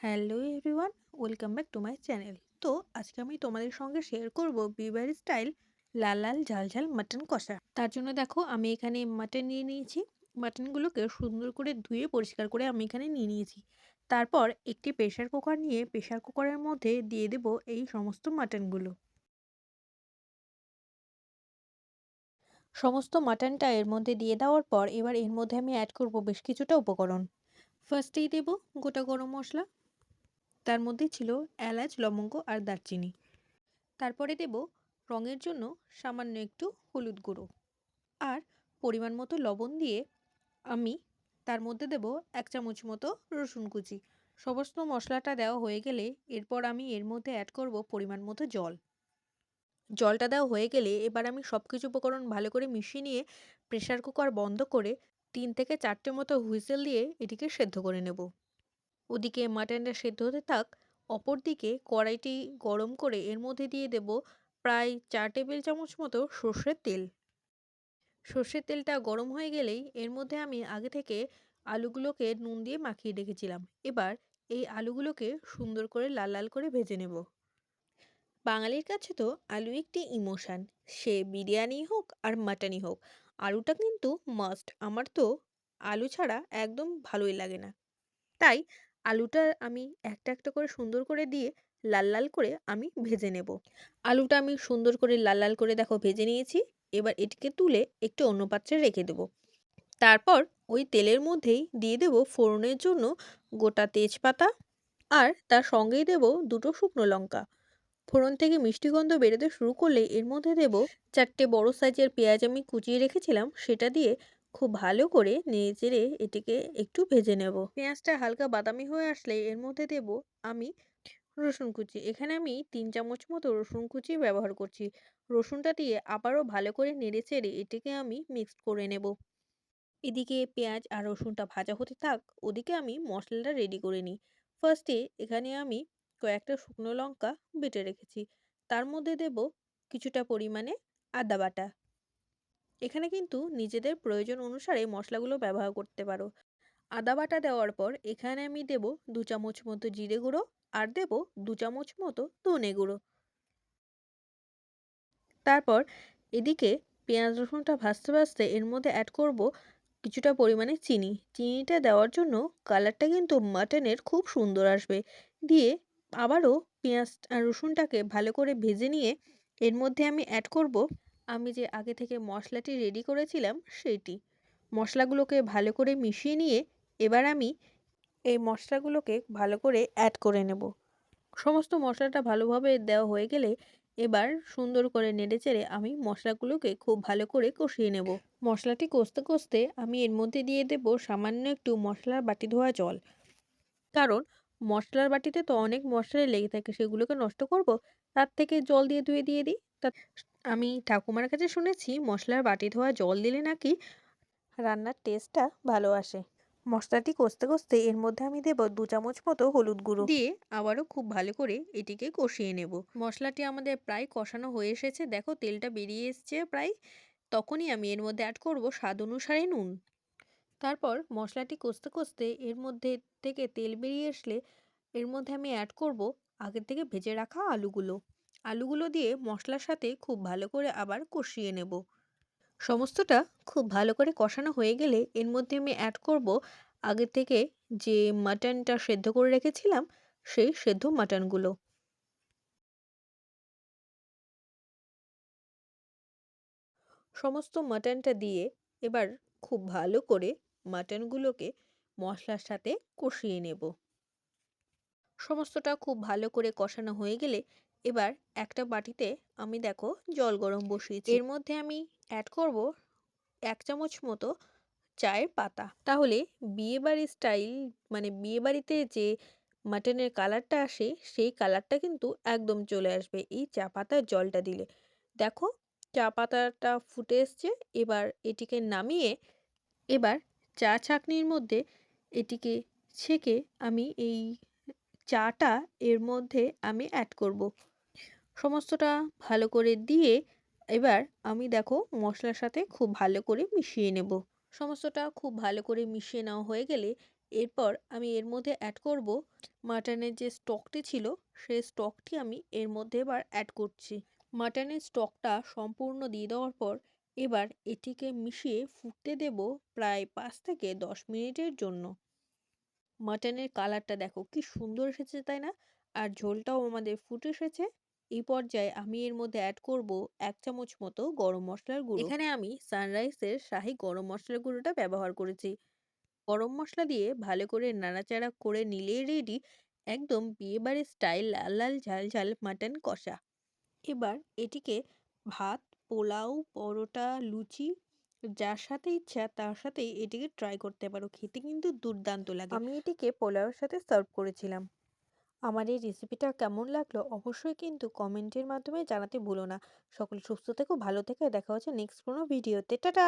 Hello everyone, welcome back to my channel. তো আজকে আমি তোমাদের সঙ্গে শেয়ার করব বিবার স্টাইল লাল লাল ঝাল ঝাল মাটন কষা। তার জন্য দেখো আমি এখানে মাটন নিয়ে নিয়েছি। মাটনগুলোকে সুন্দর করে ধুয়ে পরিষ্কার করে আমি এখানে নিয়ে নিয়েছি। তারপর একটি প্রেশার কুকার নিয়ে প্রেশার কুকারের মধ্যে দিয়ে দেব এই সমস্ত মাটনগুলো। সমস্ত মাটনটা এর মধ্যে দিয়ে দেওয়ার পর এবার এর মধ্যে আমি অ্যাড করব বেশ কিছুটা উপকরণ। ফার্স্টেই দেব গোটা গরম মশলা তার মধ্যে ছিল এলাচ, লবঙ্গ আর দারচিনি। তারপরে দেব রঙের জন্য সামান্য একটু হলুদ গুঁড়ো। আর পরিমাণ মতো লবণ দিয়ে আমি তার মধ্যে দেব এক চামচ মতো রসুন কুচি। সমস্ত মশলাটা দেওয়া হয়ে গেলে এরপর আমি এর মধ্যে অ্যাড করব পরিমাণ মতো জল। জলটা দেওয়া হয়ে গেলে এবার আমি সব কিছু উপকরণ ভালো করে মিশিয়ে নিয়ে প্রেশার কুকার বন্ধ করে তিন থেকে চারটে মতো হুইসেল দিয়ে এটিকে সেদ্ধ করে নেব। ওদিকে মাটনটা সেদ্ধ হতে থাক অপর দিকে কড়াইটি গরম করে এর মধ্যে দিয়ে দেব প্রায় চার টেবিল চামচ মতো সর্ষের তেল। সর্ষের তেলটা গরম হয়ে গেলেই এর মধ্যে আমি আগে থেকে আলুগুলোকে নুন দিয়ে মাখিয়ে রেখেছিলাম। এবার এই আলুগুলোকে সুন্দর করে লাল লাল করে ভেজে নেব। বাঙালির কাছে তো আলু একটি ইমোশান। সে বিরিয়ানি হোক আর মাটনই হোক, আলুটা কিন্তু মাস্ট। আমার তো আলু ছাড়া একদম ভালোই লাগে না। তাই আলুটা আমি একটা একটা করে সুন্দর করে দিয়ে লাল লাল করে আমি ভেজে নেব। আলুটা আমি সুন্দর করে লাল লাল করে দেখো ভেজে নিয়েছি। এবার এটিকে তুলে একটু অন্য পাত্রে রেখে দেবো। তারপর ওই তেলের মধ্যেই দিয়ে দেব ফোড়নের জন্য গোটা তেজপাতা আর তার সঙ্গেই দেব দুটো শুকনো লঙ্কা। ফোড়ন থেকে মিষ্টি গন্ধ বেরোতে শুরু করলে এর মধ্যে দেব চারটে বড় সাইজের পেঁয়াজ আমি কুচিয়ে রেখেছিলাম, সেটা দিয়ে খুব ভালো করে নেড়ে চেড়ে এটিকে একটু ভেজে নেব। পেঁয়াজটা হালকা বাদামি হয়ে আসলে এর মধ্যে দেব আমি রসুন কুচি। এখানে আমি তিন চামচ মতো রসুন কুচি ব্যবহার করছি। রসুনটা দিয়ে আবারও ভালো করে নেড়ে চেড়ে এটিকে আমি মিক্সড করে নেব। এদিকে পেঁয়াজ আর রসুনটা ভাজা হতে থাক, ওদিকে আমি মশলাটা রেডি করে নিই। ফার্স্টে এখানে আমি কয়েকটা শুকনো লঙ্কা বেটে রেখেছি। তার মধ্যে দেব কিছুটা পরিমাণে আদা বাটা। এখানে কিন্তু নিজেদের প্রয়োজন অনুসারে মশলাগুলো ব্যবহার করতে পারো। আদা বাটা দেওয়ার পর এখানে আমি দেব দু চামচ মতো জিরে গুঁড়ো আর দেব দু চামচ মতো ধনে গুঁড়ো। তারপর এদিকে পেঁয়াজ রসুনটা ভাজতে ভাজতে এর মধ্যে অ্যাড করব কিছুটা পরিমাণে চিনি। চিনিটা দেওয়ার জন্য কালারটা কিন্তু মাটনের খুব সুন্দর আসবে। দিয়ে আবারও পেঁয়াজ আর রসুনটাকে ভালো করে ভেজে নিয়ে এর মধ্যে আমি অ্যাড করব আমি যে আগে থেকে মশলাটি রেডি করেছিলাম সেইটি। মশলাগুলোকে ভালো করে মিশিয়ে নিয়ে এবার আমি এই মশলাগুলোকে ভালো করে অ্যাড করে নেব। সমস্ত মশলাটা ভালোভাবে দেওয়া হয়ে গেলে এবার সুন্দর করে নেড়ে চেড়ে আমি মশলাগুলোকে খুব ভালো করে কষিয়ে নেব। মশলাটি কষতে কষতে আমি এর মধ্যে দিয়ে দেব সামান্য একটু মশলার বাটি ধোয়া জল। কারণ মশলার বাটিতে তো অনেক মশলাই লেগে থাকে, সেগুলোকে নষ্ট করব, তার থেকে জল দিয়ে ধুয়ে দিয়ে দিই। আমি ঠাকুমার কাছে শুনেছি, মশলার বাটি ধোয়া জল দিলে নাকি রান্নার টেস্টটা ভালো আসে। মশলাটি কষতে কষতে এর মধ্যে আমি দেব দু চামচ মতো হলুদ গুঁড়ো। দিয়ে আবারও খুব ভালো করে এটিকে কষিয়ে নেব। মশলাটি আমাদের প্রায় কষানো হয়ে এসেছে। দেখো, তেলটা বেরিয়ে এসছে প্রায়। তখনই আমি এর মধ্যে অ্যাড করব স্বাদ অনুসারে নুন। তারপর মশলাটি কষতে কষতে এর মধ্যে থেকে তেল বেরিয়ে আসলে এর মধ্যে আমি অ্যাড করব আগের থেকে ভেজে রাখা আলুগুলো। আলুগুলো দিয়ে মশলার সাথে খুব ভালো করে আবার কষিয়ে নেব। সমস্তটা খুব ভালো করে কষানো হয়ে গেলে এর মধ্যে আমি অ্যাড করব আগে থেকে যে মাটনটা সেদ্ধ করে রেখেছিলাম, সেই সেদ্ধ মাটনগুলো সমস্ত মাটনটা দিয়ে এবার খুব ভালো করে মাটনগুলোকে মশলার সাথে কষিয়ে নেব। সমস্তটা খুব ভালো করে কষানো হয়ে গেলে এবার একটা বাটিতে আমি দেখো জল গরম বসিয়েছি। এর মধ্যে আমি অ্যাড করব এক চামচ মতো চায়ের পাতা। তাহলে বিয়েবাড়ির স্টাইল মানে বিয়েবাড়িতে যে মাটনের কালারটা আসে, সেই কালারটা কিন্তু একদম চলে আসবে এই চা পাতার জলটা দিলে। দেখো চা পাতাটা ফুটে এসছে, এবার এটিকে নামিয়ে এবার চা ছাঁকনির মধ্যে এটিকে ছেঁকে আমি এই চাটা এর মধ্যে আমি অ্যাড করব। সমস্তটা ভালো করে দিয়ে এবার আমি দেখো মশলার সাথে খুব ভালো করে মিশিয়ে নেব। সমস্তটা খুব ভালো করে মিশিয়ে নেওয়া হয়ে গেলে এরপর আমি এর মধ্যে অ্যাড করব মাটনের যে স্টকটি ছিল, সেই স্টকটি আমি এর মধ্যে এবার অ্যাড করছি। মাটনের স্টকটা সম্পূর্ণ দিয়ে দেওয়ার পর এবার এটিকে মিশিয়ে ফুটতে দেব প্রায় পাঁচ থেকে দশ মিনিটের জন্য। মাটনের কালারটা দেখো কি সুন্দর এসেছে, তাই না? আর ঝোলটাও আমাদের ফুটে এসেছে। এই পর্যায়ে আমি এর মধ্যে অ্যাড করব এক চামচ মতো গরম মশলার গুঁড়ো। এখানে আমি সানরাইসের শাহি গরম মশলার গুঁড়োটা ব্যবহার করেছি। গরম মশলা দিয়ে ভালো করে নাড়াচাড়া করে নিলে রেডি একদম বিয়েবাড়ির স্টাইল লাল লাল ঝাল ঝাল মাটন কষা। এবার এটিকে ভাত পোলাও পরোটা লুচি যার সাথে ইচ্ছা তার সাথেই এটিকে ট্রাই করতে পারো। খেতে কিন্তু দুর্দান্ত লাগে। আমি এটিকে পোলাওয়ের সাথে সার্ভ করেছিলাম। আমার এই রেসিপিটা কেমন লাগল অবশ্যই কিন্তু কমেন্টের মাধ্যমে জানাতে ভুলো না। সকল সুস্থ থেকো, ভালো থেকো, দেখা হচ্ছে নেক্সট কোনো ভিডিওতে টাটা!